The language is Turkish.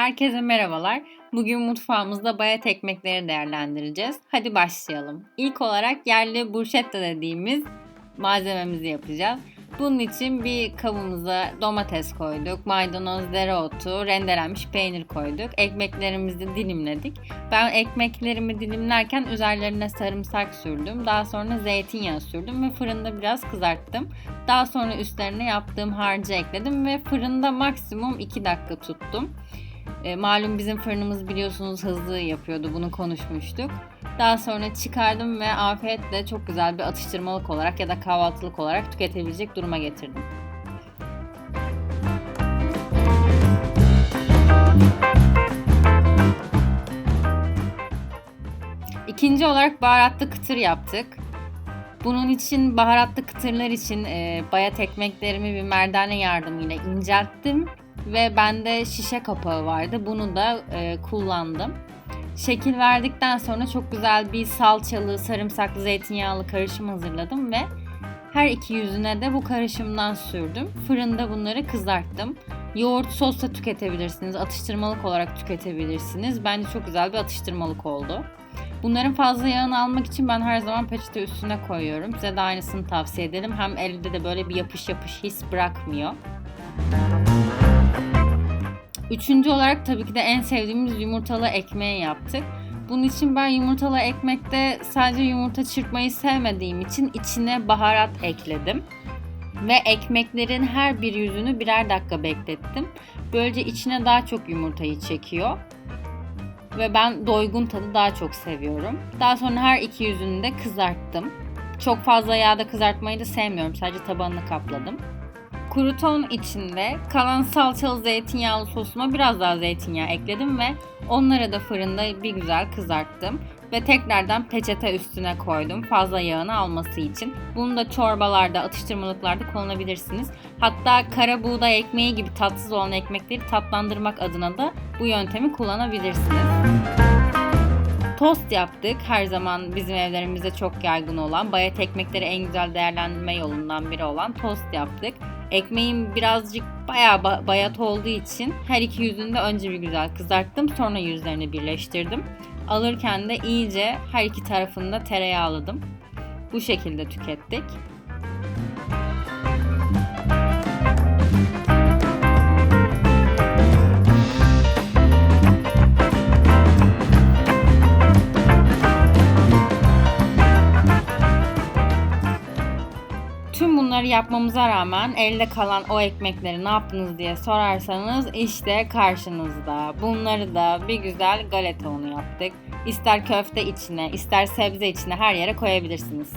Herkese merhabalar. Bugün mutfağımızda bayat ekmekleri değerlendireceğiz. Hadi başlayalım. İlk olarak yerli burşetta dediğimiz malzememizi yapacağız. Bunun için bir kabımıza domates koyduk, maydanoz, dereotu, rendelenmiş peynir koyduk. Ekmeklerimizi dilimledik. Ben ekmeklerimi dilimlerken üzerlerine sarımsak sürdüm. Daha sonra zeytinyağı sürdüm ve fırında biraz kızarttım. Daha sonra üstlerine yaptığım harcı ekledim ve fırında maksimum 2 dakika tuttum. E, malum bizim fırınımız biliyorsunuz hızlı yapıyordu. Bunu konuşmuştuk. Daha sonra çıkardım ve afiyetle çok güzel bir atıştırmalık olarak ya da kahvaltılık olarak tüketebilecek duruma getirdim. İkinci olarak baharatlı kıtır yaptık. Bunun için baharatlı kıtırlar için e, bayat ekmeklerimi bir merdane yardımıyla incelttim ve bende şişe kapağı vardı. Bunu da e, kullandım. Şekil verdikten sonra çok güzel bir salçalı, sarımsaklı, zeytinyağlı karışım hazırladım ve her iki yüzüne de bu karışımdan sürdüm. Fırında bunları kızarttım. Yoğurt sosla tüketebilirsiniz, atıştırmalık olarak tüketebilirsiniz. Bence çok güzel bir atıştırmalık oldu. Bunların fazla yağını almak için ben her zaman peçete üstüne koyuyorum. Size de aynısını tavsiye ederim. Hem elde de böyle bir yapış yapış his bırakmıyor. Üçüncü olarak tabii ki de en sevdiğimiz yumurtalı ekmeği yaptık. Bunun için ben yumurtalı ekmekte sadece yumurta çırpmayı sevmediğim için içine baharat ekledim. Ve ekmeklerin her bir yüzünü birer dakika beklettim. Böylece içine daha çok yumurtayı çekiyor. Ve ben doygun tadı daha çok seviyorum. Daha sonra her iki yüzünü de kızarttım. Çok fazla yağda kızartmayı da sevmiyorum. Sadece tabanını kapladım. Kruton içinde kalan salçalı zeytinyağlı sosuma biraz daha zeytinyağı ekledim ve onları da fırında bir güzel kızarttım. Ve tekrardan peçete üstüne koydum fazla yağını alması için. Bunu da çorbalarda, atıştırmalıklarda kullanabilirsiniz. Hatta kara buğday ekmeği gibi tatsız olan ekmekleri tatlandırmak adına da bu yöntemi kullanabilirsiniz. Tost yaptık. Her zaman bizim evlerimizde çok yaygın olan, bayat ekmekleri en güzel değerlendirme yolundan biri olan tost yaptık. Ekmeğim birazcık bayağı ba- bayat olduğu için her iki yüzünü de önce bir güzel kızarttım. Sonra yüzlerini birleştirdim. Alırken de iyice her iki tarafını da tereyağladım. Bu şekilde tükettik. Bunları yapmamıza rağmen elde kalan o ekmekleri ne yaptınız diye sorarsanız işte karşınızda. Bunları da bir güzel galeta unu yaptık. İster köfte içine, ister sebze içine her yere koyabilirsiniz.